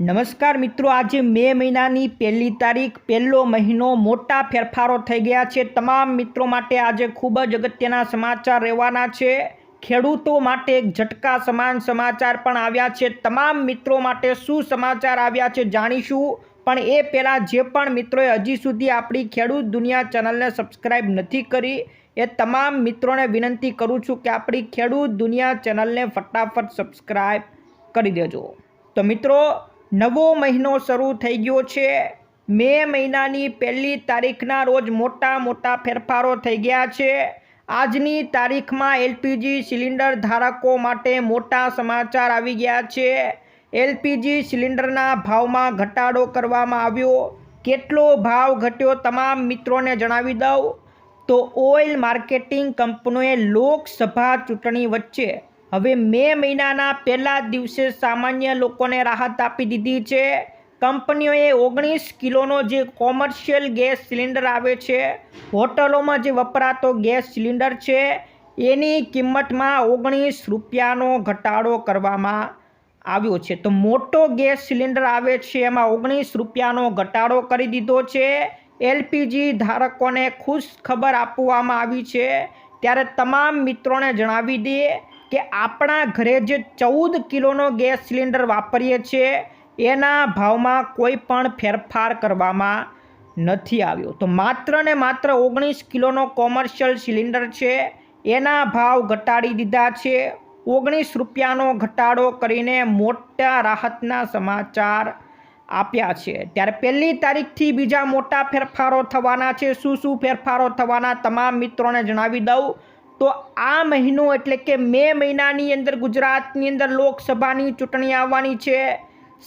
નમસ્કાર મિત્રો, આજે મે મહિનાની પહેલી તારીખ, પહેલો મહિનો, મોટા ફેરફારો થઈ ગયા છે. તમામ મિત્રો માટે આજે ખૂબ જ અગત્યના સમાચાર રહેવાના છે. ખેડૂતો માટે એક ઝટકા સમાન સમાચાર પણ આવ્યા છે. તમામ મિત્રો માટે શું સમાચાર આવ્યા છે જાણીશું. પણ એ પહેલાં જે પણ મિત્રોએ હજી સુધી આપણી ખેડૂત દુનિયા ચેનલને સબસ્ક્રાઈબ નથી કરી, એ તમામ મિત્રોને વિનંતી કરું છું કે આપણી ખેડૂત દુનિયા ચેનલને ફટાફટ સબસ્ક્રાઈબ કરી દેજો. તો મિત્રો નવો મહિનો શરૂ થઈ ગયો છે. મે મહિનાની પહેલી તારીખના રોજ મોટા મોટા ફેરફારો થઈ ગયા છે. આજની તારીખમાં એલપીજી સિલિન્ડર ધારકો માટે મોટા સમાચાર આવી ગયા છે. એલપીજી સિલિન્ડરના ભાવમાં ઘટાડો કરવામાં આવ્યો. કેટલો ભાવ ઘટ્યો તમામ મિત્રોને જણાવી દઉં. તો ઓઇલ માર્કેટિંગ કંપનીઓએ લોકસભા ચૂંટણી વચ્ચે હવે મે મહિનાના પહેલા દિવસે સામાન્ય લોકોને રાહત આપી દીધી છે. કંપનીઓએ ઓગણીસ કિલોનો જે કોમર્શિયલ ગેસ સિલિન્ડર આવે છે, હોટલોમાં જે વપરાતો ગેસ સિલિન્ડર છે, એની કિંમતમાં ઓગણીસ રૂપિયાનો ઘટાડો કરવામાં આવ્યો છે. તો મોટો ગેસ સિલિન્ડર આવે છે, એમાં ઓગણીસ રૂપિયાનો ઘટાડો કરી દીધો છે. એલપીજી ધારકોને ખુશ ખબર આપવામાં આવી છે. ત્યારે તમામ મિત્રોને જણાવી દઈએ કે આપણા ઘરે જે ચૌદ કિલોનો ગેસ સિલિન્ડર વાપરીએ છીએ, એના ભાવમાં કોઈ પણ ફેરફાર કરવામાં નથી આવ્યો. તો માત્ર ને માત્ર ઓગણીસ કિલોનો કોમર્શિયલ સિલિન્ડર છે, એના ભાવ ઘટાડી દીધા છે. ઓગણીસ રૂપિયાનો ઘટાડો કરીને મોટા રાહતના સમાચાર આપ્યા છે. ત્યારે પહેલી તારીખથી બીજા મોટા ફેરફારો થવાના છે. શું શું ફેરફારો થવાના, તમામ મિત્રોને જણાવી દઉં. તો આ મહિનો એટલે કે મે મહિનાની અંદર ગુજરાતની અંદર લોકસભાની ચૂંટણી આવવાની છે.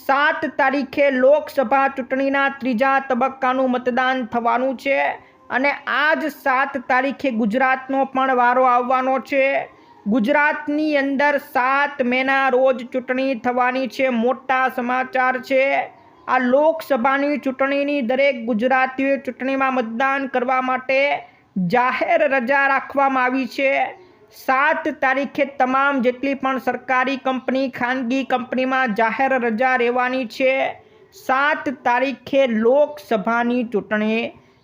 સાત તારીખે લોકસભા ચૂંટણીના ત્રીજા તબક્કાનું મતદાન થવાનું છે અને આ જ સાત તારીખે ગુજરાતનો પણ વારો આવવાનો છે. ગુજરાતની અંદર સાત મેના રોજ ચૂંટણી થવાની છે, મોટા સમાચાર છે. આ લોકસભાની ચૂંટણીની દરેક ગુજરાતીઓએ ચૂંટણીમાં મતદાન કરવા માટે જાહેર રજા રાખવામાં આવી છે. સાત તારીખે તમામ જેટલી પણ સરકારી કંપની, ખાનગી કંપનીમાં જાહેર રજા રહેવાની છે. સાત તારીખે લોકસભાની ચૂંટણી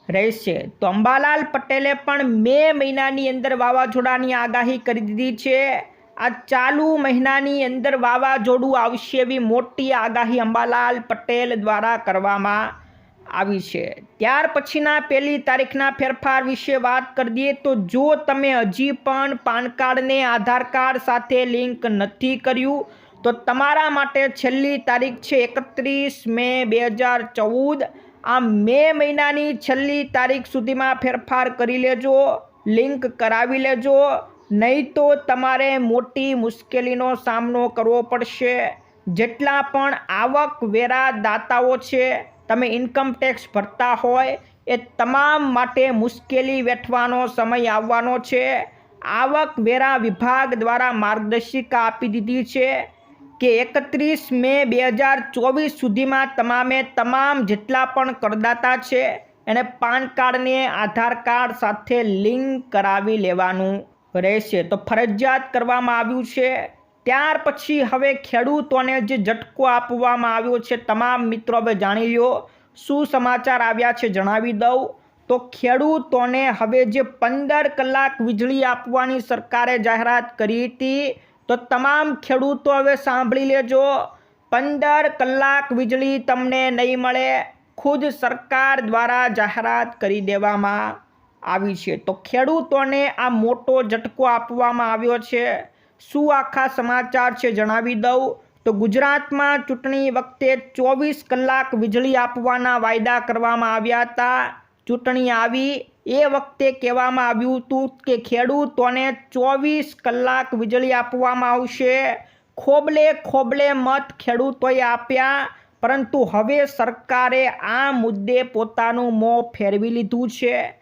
રહેશે. તો અંબાલાલ પટેલે પણ મે મહિનાની અંદર વાવાઝોડાની આગાહી કરી દીધી છે. આ ચાલુ મહિનાની અંદર વાવાઝોડું આવશે એવી મોટી આગાહી અંબાલાલ પટેલ દ્વારા કરવામાં આવી છે. ત્યાર પછીના પહેલી તારીખના ફેરફાર વિશે વાત કરી દઈએ તો જો તમે હજી પણ પાન કાર્ડને આધાર કાર્ડ સાથે લિંક નથી કર્યું, તો તમારા માટે છેલ્લી તારીખ છે એકત્રીસ મે બે હજાર ચૌદ. આ મે મહિનાની છેલ્લી તારીખ સુધીમાં ફેરફાર કરી લેજો, લિંક કરાવી લેજો, નહીં તો તમારે મોટી મુશ્કેલીનો સામનો કરવો પડશે. જેટલા પણ આવક વેરા દાતાઓ છે તમે ઇન્કમ ટેક્સ ભરતા હોય એ તમામ માટે મુશ્કેલી વેઠવાનો સમય આવવાનો છે. આવક વેરા વિભાગ દ્વારા માર્ગદર્શિકા આપી દીધી છે કે એકત્રીસ મે બે હજાર ચોવીસ સુધીમાં તમામે તમામ જેટલા પણ કરદાતા છે એને પાન કાર્ડને આધાર કાર્ડ સાથે લિંક કરાવી લેવાનું રહેશે. તો ફરજિયાત કરવામાં આવ્યું છે. ત્યાર પછી હવે ખેડૂતોને જે ઝટકો આપવામાં આવ્યો છે, તમામ મિત્રો હવે જાણી લો શું સમાચાર આવ્યા છે જણાવી દઉં. તો ખેડૂતોને હવે જે પંદર કલાક વીજળી આપવાની સરકારે જાહેરાત કરી હતી, તો તમામ ખેડૂતો હવે સાંભળી લેજો. પંદર કલાક વીજળી તમને નહીં મળે, ખુદ સરકાર દ્વારા જાહેરાત કરી દેવામાં આવી છે. તો ખેડૂતોને આ મોટો ઝટકો આપવામાં આવ્યો છે. શું આખા સમાચાર છે જણાવી દઉં? તો ગુજરાતમાં ચૂંટણી વખતે ચોવીસ કલાક વીજળી આપવાના વાયદા કરવામાં આવ્યા હતા. ચૂંટણી આવી. એ વખતે કહેવામાં આવ્યું હતું કે ખેડૂતોને ચોવીસ કલાક વીજળી આપવામાં આવશે. ખોબલે ખોબલે મત ખેડૂતોએ આપ્યા. પરંતુ હવે સરકારે આ મુદ્દે પોતાનું મોં ફેરવી લીધું છે.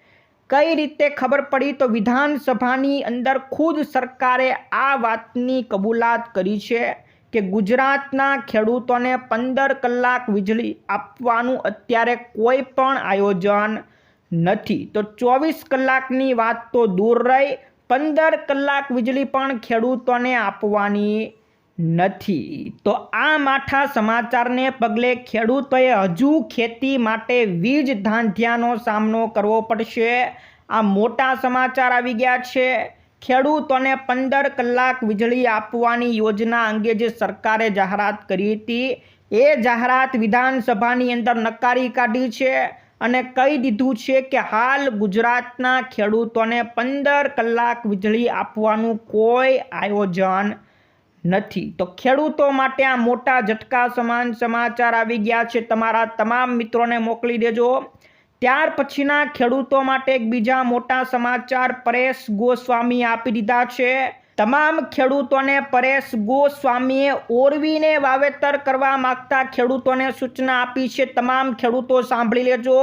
કઈ રીતે ખબર પડી તો વિધાનસભાની અંદર ખુદ સરકારે આ વાતની કબૂલાત કરી છે કે ગુજરાતના ખેડૂતોને પંદર કલાક વીજળી આપવાનું અત્યારે કોઈ પણ આયોજન નથી. તો ચોવીસ કલાકની વાત તો દૂર રહી. પંદર કલાક વીજળી પણ ખેડૂતોને આપવાની નથી. તો આ માઠા સમાચારને પગલે ખેડૂતોએ હજુ ખેતી માટે વીજ ધાંધ્યાનો સામનો કરવો પડશે. આ મોટા સમાચાર આવી ગયા છે. ખેડૂતોને પંદર કલાક વીજળી આપવાની યોજના અંગે જે સરકારે જાહેરાત કરી હતી. એ જાહેરાત વિધાનસભાની અંદર નકારી કાઢી છે અને કહી દીધું છે કે હાલ ગુજરાતના ખેડૂતોને પંદર કલાક વીજળી આપવાનું કોઈ આયોજન નથી. તો ખેડૂતો માટે આ મોટા ઝટકા સમાન સમાચાર આવી ગયા છે. તમારા તમામ મિત્રોને મોકલી દેજો. ત્યાર પછીના ખેડૂતો માટે એક બીજા મોટા સમાચાર પરેશ ગોસ્વામી આપી દીધા છે. તમામ ખેડૂતોને પરેશ ગોસ્વામીએ ઓરવીને વાવેતર કરવા માગતા ખેડૂતોને સૂચના આપી છે. તમામ ખેડૂતો સાંભળી લેજો.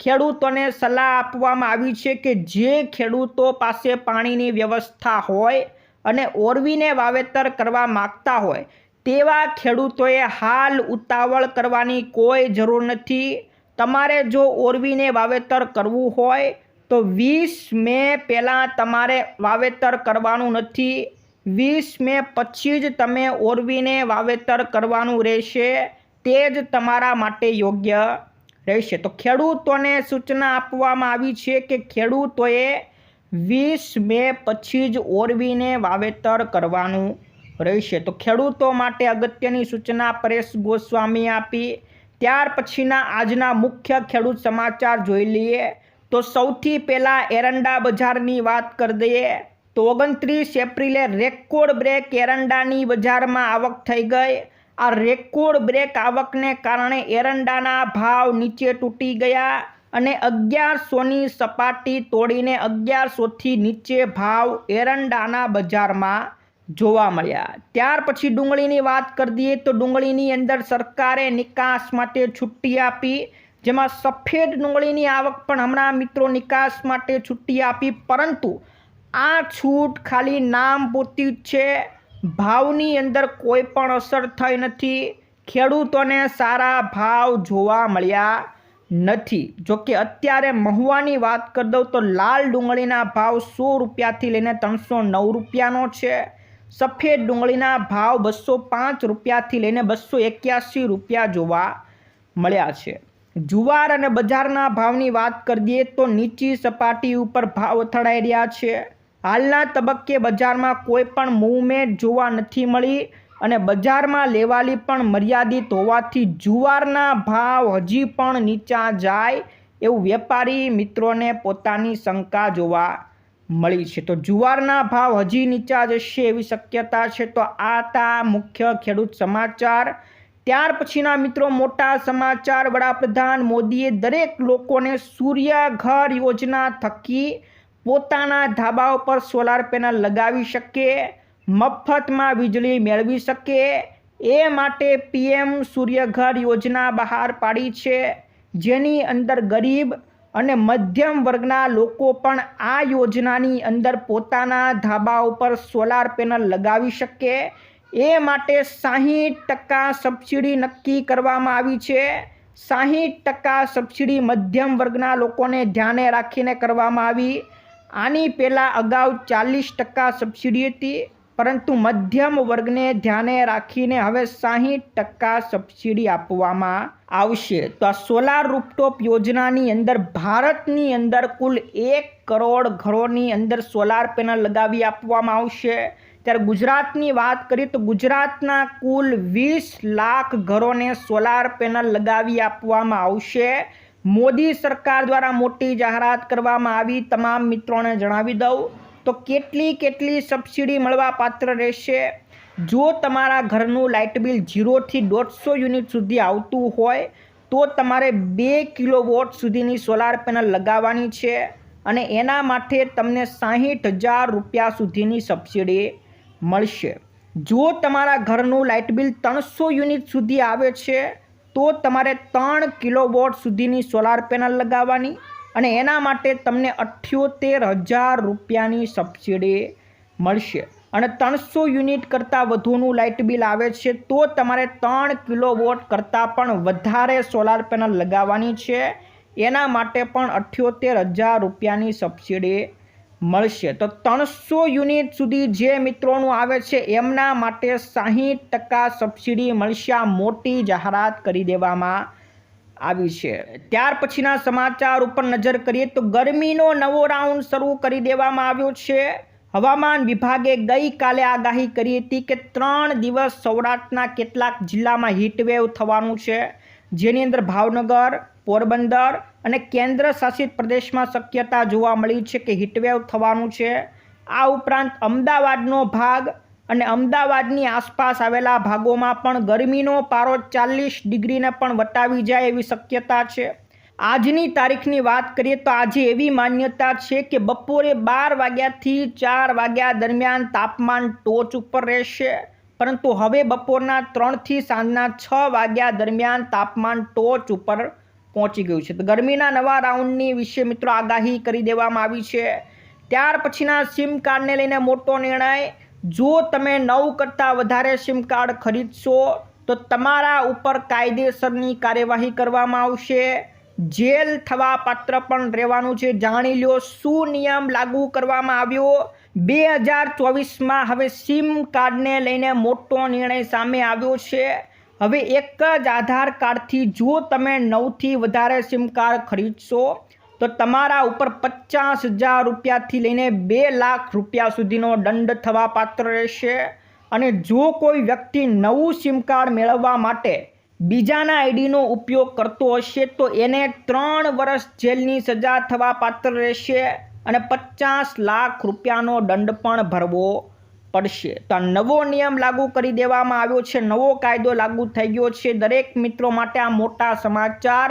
ખેડૂતોને સલાહ આપવામાં આવી છે કે જે ખેડૂતો પાસે પાણીની વ્યવસ્થા હોય અને ઓરવીને વાવેતર કરવા માગતા હોય, તેવા ખેડૂતોએ હાલ ઉતાવળ કરવાની કોઈ જરૂર નથી. તમારે જો ઓરવીને વાવેતર કરવું હોય, તો વીસ મે પહેલાં તમારે વાવેતર કરવાનું નથી. વીસ મે પછી જ તમે ઓરવીને વાવેતર કરવાનું રહેશે, તે જ તમારા માટે યોગ્ય રહેશે. તો ખેડૂતોને સૂચના આપવામાં આવી છે કે ખેડૂતોએ વીસ મે પછી જ ઓરવીને વાવેતર કરવાનું રહેશે. તો ખેડૂતો માટે અગત્યની સૂચના પરેશ ગોસ્વામી આપી. ત્યાર પછીના આજના મુખ્ય ખેડૂત સમાચાર જોઈ લઈએ. તો સૌથી પહેલાં એરંડા બજારની વાત કરી દઈએ. તો ઓગણત્રીસ એપ્રિલે રેકોર્ડ બ્રેક એરંડાની બજારમાં આવક થઈ ગઈ. આ રેકોર્ડ બ્રેક આવકને કારણે એરંડાના ભાવ નીચે તૂટી ગયા. અને અગિયારસોની સપાટી તોડીને અગિયારસોથી નીચે ભાવ એરંડાના બજારમાં જોવા મળ્યા. ત્યાર પછી ડુંગળીની વાત કરી દઈએ તો ડુંગળીની અંદર સરકારે નિકાસ માટે છુટ્ટી આપી, જેમાં સફેદ ડુંગળીની આવક પણ હમણાં મિત્રો નિકાસ માટે છુટ્ટી આપી, પરંતુ આ છૂટ ખાલી નામ પૂરતી છે. ભાવની અંદર કોઈ પણ અસર થઈ નથી. ખેડૂતોને સારા ભાવ જોવા મળ્યા. નથી. જોકે અત્યારે મહુવાની વાત કરી દઉં તો લાલ ડુંગળીના ભાવ સો રૂપિયાથી લઈને ત્રણસો નવ રૂપિયાનો છે. સફેદ ડુંગળીના ભાવ બસો પાંચ રૂપિયાથી લઈને બસો એક્યાસી રૂપિયા જોવા મળ્યા છે. જુવાર અને બજારના ભાવની વાત કરી દઈએ તો નીચી સપાટી ઉપર ભાવ અથડાઈ રહ્યા છે. હાલના તબક્કે બજારમાં કોઈ પણ મૂવમેન્ટ જોવા નથી મળી. અને બજારમાં લેવાલી પણ મર્યાદિત હોવાથી જુવારના ભાવ હજી પણ નીચા જાય એવું વેપારી મિત્રોને પોતાની શંકા જોવા મળી છે. તો જુવારના ભાવ હજી નીચા જશે એવી શક્યતા છે. તો આ હતા મુખ્ય ખેડૂત સમાચાર. ત્યાર પછીના મિત્રો મોટા સમાચાર. વડાપ્રધાન મોદીએ દરેક લોકોને સૂર્યઘર યોજના થકી પોતાના ધાબા ઉપર સોલાર પેનલ લગાવી શકે. મફતમાં વીજળી મેળવી શકે એ માટે પીએમ સૂર્યઘર યોજના બહાર પાડી છે. જેની અંદર ગરીબ અને મધ્યમ વર્ગના લોકો પણ આ યોજનાની અંદર પોતાના ધાબા ઉપર સોલાર પેનલ લગાવી શકે. એ માટે સાહીઠ ટકા સબસિડી નક્કી કરવામાં આવી છે. સાહીઠ ટકા સબસિડી મધ્યમ વર્ગના લોકોને ધ્યાને રાખીને કરવામાં આવી. આની પહેલાં અગાઉ ચાલીસ ટકા સબસિડી હતી. પરંતુ મધ્યમ વર્ગને ધ્યાને રાખીને હવે સાહીઠ ટકા સબસિડી આપવામાં આવશે. તો આ સોલાર રૂપટોપ યોજનાની અંદર ભારતની અંદર કુલ એક કરોડ ઘરોની અંદર સોલાર પેનલ લગાવી આપવામાં આવશે. ત્યારે ગુજરાતની વાત કરીએ તો ગુજરાતના કુલ વીસ લાખ ઘરોને સોલાર પેનલ લગાવી આપવામાં આવશે. મોદી સરકાર દ્વારા મોટી જાહેરાત કરવામાં આવી. તમામ મિત્રોને જણાવી દઉં. તો કેટલી કેટલી સબસિડી મળવા પાત્ર રહેશે? જો તમારા ઘરનું લાઇટ બિલ ઝીરોથી દોઢસો યુનિટ સુધી આવતું હોય, તો તમારે બે કિલો વોટ સુધીની સોલાર પેનલ લગાવવાની છે અને એના માટે તમને સાહીઠ હજાર રૂપિયા સુધીની સબસિડી મળશે. જો તમારા ઘરનું લાઇટ બિલ ત્રણસો યુનિટ સુધી આવે છે, તો તમારે ત્રણ કિલો વોટ સુધીની સોલાર પેનલ લગાવવાની અને એના માટે તમને અઠ્યોતેર હજાર રૂપિયાની સબસિડી મળશે. અને ત્રણસો યુનિટ કરતાં વધુનું લાઇટ બિલ આવે છે, તો તમારે ત્રણ કિલો વોટ કરતાં પણ વધારે સોલાર પેનલ લગાવવાની છે. એના માટે પણ અઠ્યોતેર હજાર રૂપિયાની સબસિડી મળશે. તો ત્રણસો યુનિટ સુધી જે મિત્રોનું આવે છે, એમના માટે સાહીઠ ટકા સબસિડી મળશે. મોટી જાહેરાત કરી દેવામાં આવી છે. ત્યાર પછીના સમાચાર ઉપર નજર કરીએ તો ગરમીનો નવો રાઉન્ડ શરૂ કરી દેવામાં આવ્યો છે. હવામાન વિભાગે ગઈકાલે આગાહી કરી હતી કે ત્રણ દિવસ સૌરાષ્ટ્રના કેટલાક જિલ્લામાં હીટવેવ થવાનું છે. જેની અંદર ભાવનગર, પોરબંદર અને કેન્દ્ર શાસિત પ્રદેશમાં શક્યતા જોવા મળી છે કે હીટવેવ થવાનું છે. આ ઉપરાંત અમદાવાદનો ભાગ અને અમદાવાદની આસપાસ આવેલા ભાગોમાં પણ ગરમીનો પારો ચાલીસ ડિગ્રીને પણ વટાવી જાય એવી શક્યતા છે. આજની તારીખની વાત કરીએ તો આજે એવી માન્યતા છે કે બપોરે બાર વાગ્યાથી ચાર વાગ્યા દરમિયાન તાપમાન ટોચ ઉપર રહેશે. પરંતુ હવે બપોરના ત્રણથી સાંજના છ વાગ્યા દરમિયાન તાપમાન ટોચ ઉપર પહોંચી ગયું છે. તો ગરમીના નવા રાઉન્ડની વિશે મિત્રો આગાહી કરી દેવામાં આવી છે. ત્યાર પછીના સિમ કાર્ડને લઈને મોટો નિર્ણય જો તમે નવ કરતાં વધારે સિમ કાર્ડ ખરીદશો, તો તમારા ઉપર કાયદેસરની કાર્યવાહી કરવામાં આવશે. જેલ થવા પાત્ર પણ રહેવાનું છે. જાણી લ્યો, શું નિયમ લાગુ કરવામાં આવ્યો? બે હજાર ચોવીસમાં હવે સિમ કાર્ડને લઈને મોટો નિર્ણય સામે આવ્યો છે. હવે એક જ આધાર કાર્ડથી જો તમે નવથી વધારે સિમ કાર્ડ ખરીદશો તો તમારા ઉપર પચાસ હજાર રૂપિયાથી લઈને બે લાખ રૂપિયા સુધીનો દંડ થવા પાત્ર રહેશે. અને જો કોઈ વ્યક્તિ નવું સિમ કાર્ડ મેળવવા માટે બીજાના આઈડીનો ઉપયોગ કરતો હશે, તો એને ત્રણ વર્ષ જેલની સજા થવા પાત્ર રહેશે અને પચાસ લાખ રૂપિયાનો દંડ પણ ભરવો પડશે. તો આ નવો નિયમ લાગુ કરી દેવામાં આવ્યો છે, નવો કાયદો લાગુ થઈ ગયો છે. દરેક મિત્રો માટે આ મોટા સમાચાર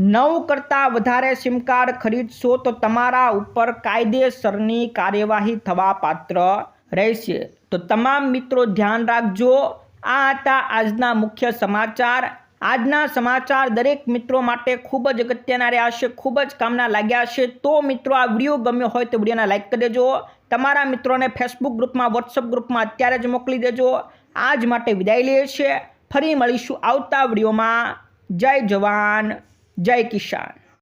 નવ કરતાં વધારે સિમ કાર્ડ ખરીદશો તો તમારા ઉપર કાયદેસરની કાર્યવાહી થવા પાત્ર રહેશે. તો તમામ મિત્રો ધ્યાન રાખજો. આ હતા આજના મુખ્ય સમાચાર. આજના સમાચાર દરેક મિત્રો માટે ખૂબ જ અગત્યના રહ્યા છે, ખૂબ જ કામના લાગ્યા છે. તો મિત્રો, આ વીડિયો ગમ્યો હોય તો વિડીયોને લાઇક કરી દેજો. તમારા મિત્રોને ફેસબુક ગ્રુપમાં વોટ્સઅપ ગ્રુપમાં અત્યારે જ મોકલી દેજો. આજ માટે વિદાય લઈએ છીએ. ફરી મળીશું આવતા વિડીયોમાં. જય જવાન. જય કિસાન.